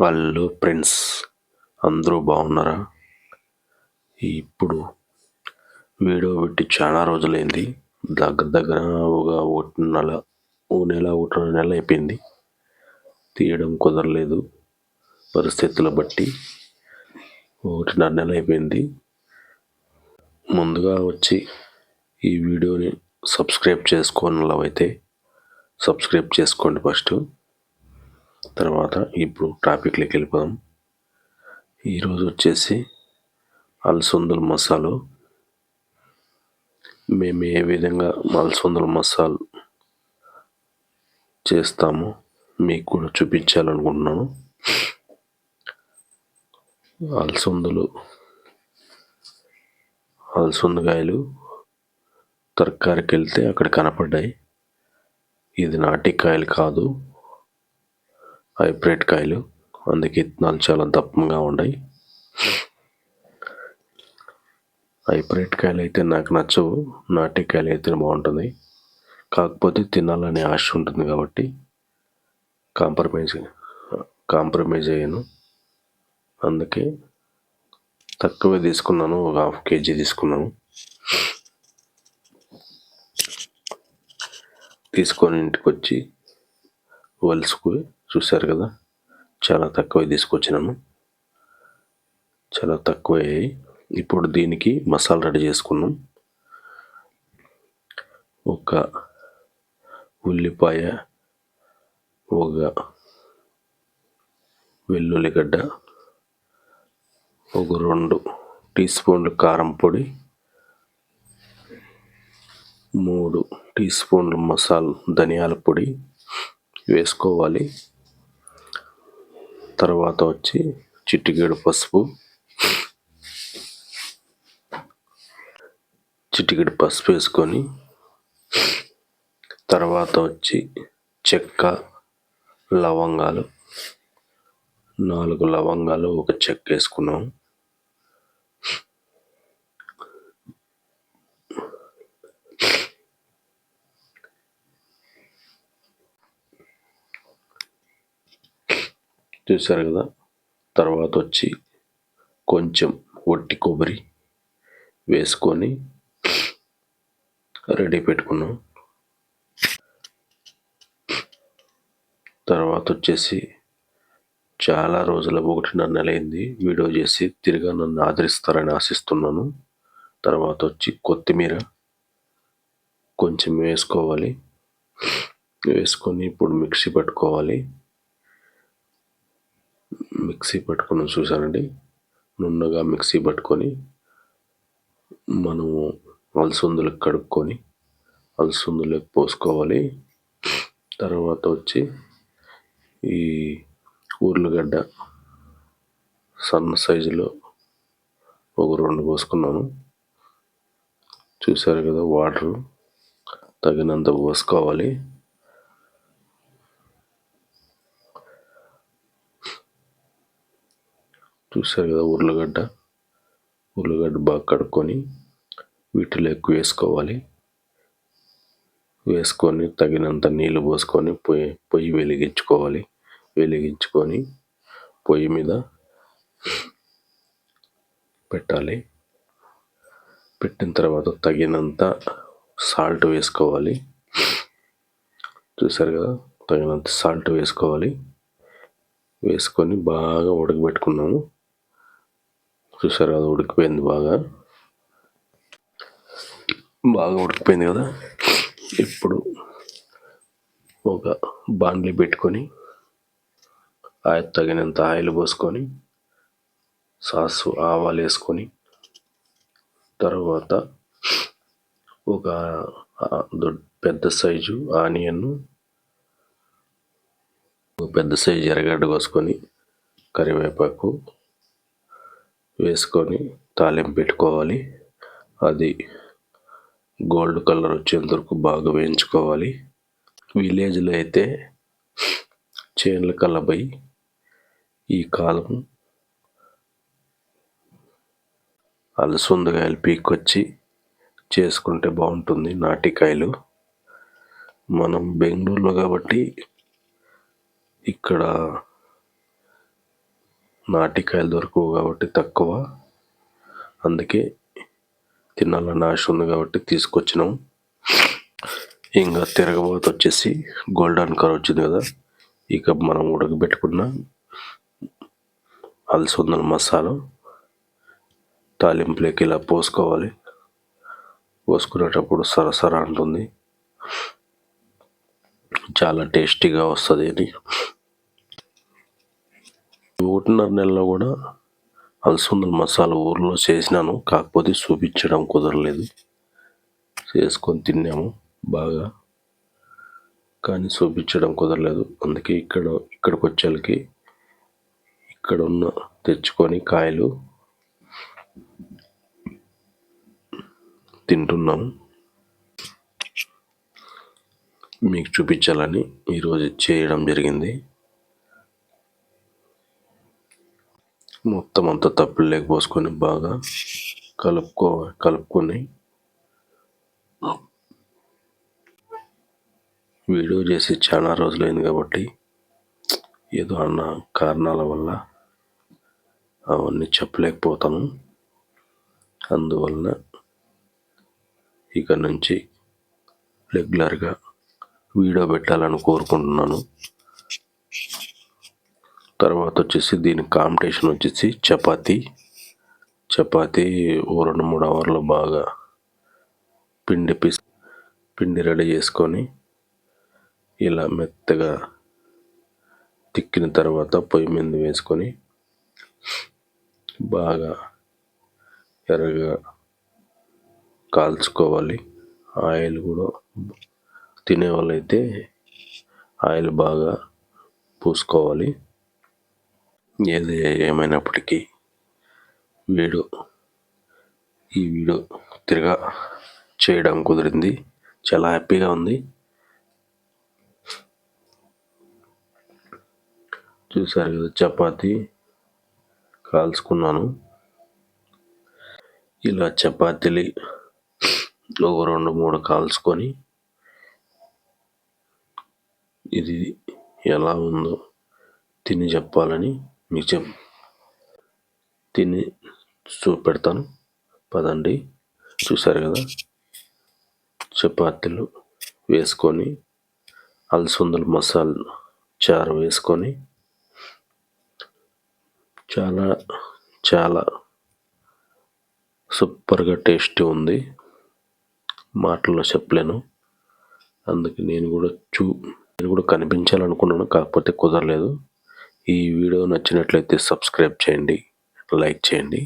వాళ్ళు ఫ్రెండ్స్ అందరూ బాగున్నారా? ఇప్పుడు వీడియో పెట్టి చాలా రోజులైంది. దగ్గర దగ్గర ఒక ఒకటి నెల ఓ నెల ఒకటి నెల అయిపోయింది. తీయడం కుదరలేదు. పరిస్థితులు బట్టి ఒకటిన్నర నెల అయిపోయింది. ముందుగా వచ్చి ఈ వీడియోని సబ్స్క్రైబ్ చేసుకోనలవైతే సబ్స్క్రైబ్ చేసుకోండి ఫస్ట్. తర్వాత ఇప్పుడు టాపిక్లోకి వెళ్ళిపోదాం. ఈరోజు వచ్చేసి అలసందల మసాలు. మేము ఏ విధంగా అలసందల మసాలు చేస్తామో మీకు కూడా చూపించాలనుకుంటున్నాను. అలసందలు అలసందకాయలు తరకారికి వెళ్తే అక్కడ కనపడ్డాయి. ఇది నాటికాయలు కాదు. హైబ్రిడ్ కాయలు. అందుకే ఇత్తనాలు చాలా దప్పంగా ఉన్నాయి హైబ్రిడ్ కాయలు అయితే నాకు నచ్చవు. నాటి కాయలు అయితే బాగుంటుంది. కాకపోతే తినాలనే ఆశ ఉంటుంది కాబట్టి కాంప్రమైజ్ కాంప్రమైజ్ అయ్యాను. అందుకే తక్కువే తీసుకున్నాను. ఒక హాఫ్ కేజీ తీసుకున్నాను. తీసుకొని ఇంటికి వచ్చి వలుసుకుని చూశారు కదా? చాలా తక్కువ తీసుకొచ్చినాము చాలా తక్కువ ఇప్పుడు దీనికి మసాలా రెడీ చేసుకున్నాం. ఒక ఉల్లిపాయ ఒక వెల్లుల్లిగడ్డ ఒక రెండు టీ స్పూన్లు కారం పొడి మూడు టీ స్పూన్లు మసాలా ధనియాల పొడి వేసుకోవాలి. తర్వాత వచ్చి చిటికేడు పసుపు. చిటికెడు పసుపు వేసుకొని తర్వాత వచ్చి చెక్క లవంగాలు. నాలుగు లవంగాలు ఒక చెక్క వేసుకున్నాం. చూసారు కదా? తర్వాత వచ్చి కొంచెం వట్టి కొబ్బరి వేసుకొని రెడీ పెట్టుకున్నాం. తర్వాత వచ్చేసి చాలా రోజుల ఒకటిన్నర నెల అయింది వీడియో చేసి తిరిగా నన్ను ఆదరిస్తారని ఆశిస్తున్నాను. తర్వాత వచ్చి కొత్తిమీర కొంచెం వేసుకోవాలి. వేసుకొని ఇప్పుడు మిక్సీ పట్టుకోవాలి. మిక్సీ పట్టుకుని చూశానండి. నున్నగా మిక్సీ పట్టుకొని మనము అలసందులకు కడుక్కొని అలసందులకు పోసుకోవాలి. తర్వాత వచ్చి ఈ ఉర్లగడ్డ సన్న సైజులో ఒక రెండు పోసుకున్నాను. చూశారు కదా వాటరు తగినంత పోసుకోవాలి. చూసారు కదా ఉర్లగడ్డ. ఉర్లగడ్డ బాగా కడుక్కొని వీటిలో ఎక్కువ వేసుకోవాలి. వేసుకొని తగినంత నీళ్ళు పోసుకొని పొయ్యి పొయ్యి వెలిగించుకోవాలి. వెలిగించుకొని పొయ్యి మీద పెట్టాలి. పెట్టిన తర్వాత తగినంత సాల్ట్ వేసుకోవాలి. చూసారు కదా? తగినంత సాల్ట్ వేసుకోవాలి. వేసుకొని బాగా ఉడకబెట్టుకున్నాము. చూసారు అది ఉడికిపోయింది బాగా. బాగా ఉడికిపోయింది కదా. ఇప్పుడు ఒక బాండ్లీ పెట్టుకొని ఆయిల్ తగినంత ఆయిల్ పోసుకొని సాస్ ఆవాలు వేసుకొని తర్వాత ఒక పెద్ద సైజు ఆనియన్ పెద్ద సైజు ఎర్రగడ్డ కోసుకొని కరివేపాకు వేసుకొని తాలింపు పెట్టుకోవాలి. అది గోల్డ్ కలర్ వచ్చేంత వరకు బాగా వేయించుకోవాలి. విలేజ్లో అయితే చేనుల కలబై ఈ కాలం అలసందకాయలు పీక్కొచ్చి చేసుకుంటే బాగుంటుంది నాటికాయలు. మనం బెంగళూరులో కాబట్టి ఇక్కడ నాటికాయలు దొరకవు కాబట్టి తక్కువ. అందుకే తినాలని ఆశ ఉంది కాబట్టి తీసుకొచ్చినాం. ఇంకా తిరగబోత వచ్చేసి గోల్డెన్ కలర్ వచ్చింది కదా ఇక మనం ఉడకబెట్టుకున్న అలసందల మసాలా తాలింపులోకి ఇలా పోసుకోవాలి. పోసుకునేటప్పుడు సరసర అంటుంది. చాలా టేస్టీగా వస్తుంది అని. ఒకటిన్నర నెలలో కూడా అలసందల మసాలా ఊర్లో చేసినాను. కాకపోతే చూపించడం కుదరలేదు. చేసుకొని తిన్నాము బాగా. కానీ చూపించడం కుదరలేదు. అందుకే ఇక్కడ ఇక్కడికి వచ్చేళ్ళకి ఇక్కడ ఉన్న తెచ్చుకొని కాయలు తింటున్నాం మీకు చూపించాలని ఈరోజు చేయడం జరిగింది. మొత్తం అంతా తప్పులు లేకపోసుకొని బాగా కలుపుకో కలుపుకొని వీడియో చేసి చాలా రోజులైంది కాబట్టి ఏదో అన్న కారణాల వల్ల అవన్నీ చెప్పలేకపోతాను. అందువలన ఇక నుంచి రెగ్యులర్గా వీడియో పెట్టాలని కోరుకుంటున్నాను. తర్వాత వచ్చేసి దీని కాంపిటీషన్ వచ్చేసి చపాతి. చపాతీ ఓ రెండు మూడు అవర్లు బాగా పిండి పిస్ పిండి రెడీ చేసుకొని ఇలా మెత్తగా తిక్కిన తర్వాత పొయ్యి మీద వేసుకొని బాగా ఎర్రగా కాల్చుకోవాలి. ఆయిల్ కూడా తినే వాళ్ళైతే ఆయిల్ బాగా పూసుకోవాలి. ఏది ఏమైనప్పటికీ వీడు ఈ వీడియో తిరగా చేయడం కుదిరింది. చాలా హ్యాపీగా ఉంది. చూసారు కదా చపాతి కాల్చుకున్నాను. ఇలా చపాతీలు ఒక రెండు మూడు కాల్చుకొని ఇది ఎలా ఉందో తిని చెప్పాలని నిజం. చెప్ తిని చూపెడతాను. పదండి. చూసారు కదా? చపాతీలు వేసుకొని అలసందల మసాలా చారు వేసుకొని చాలా చాలా సూపర్గా టేస్టీ ఉంది. మాటల్లో చెప్పలేను. అందుకే నేను కూడా చూ నేను కూడా కనిపించాలనుకున్నాను కాకపోతే కుదరలేదు. ఈ వీడియో నచ్చినట్లయితే సబ్స్క్రైబ్ చేయండి లైక్ చేయండి.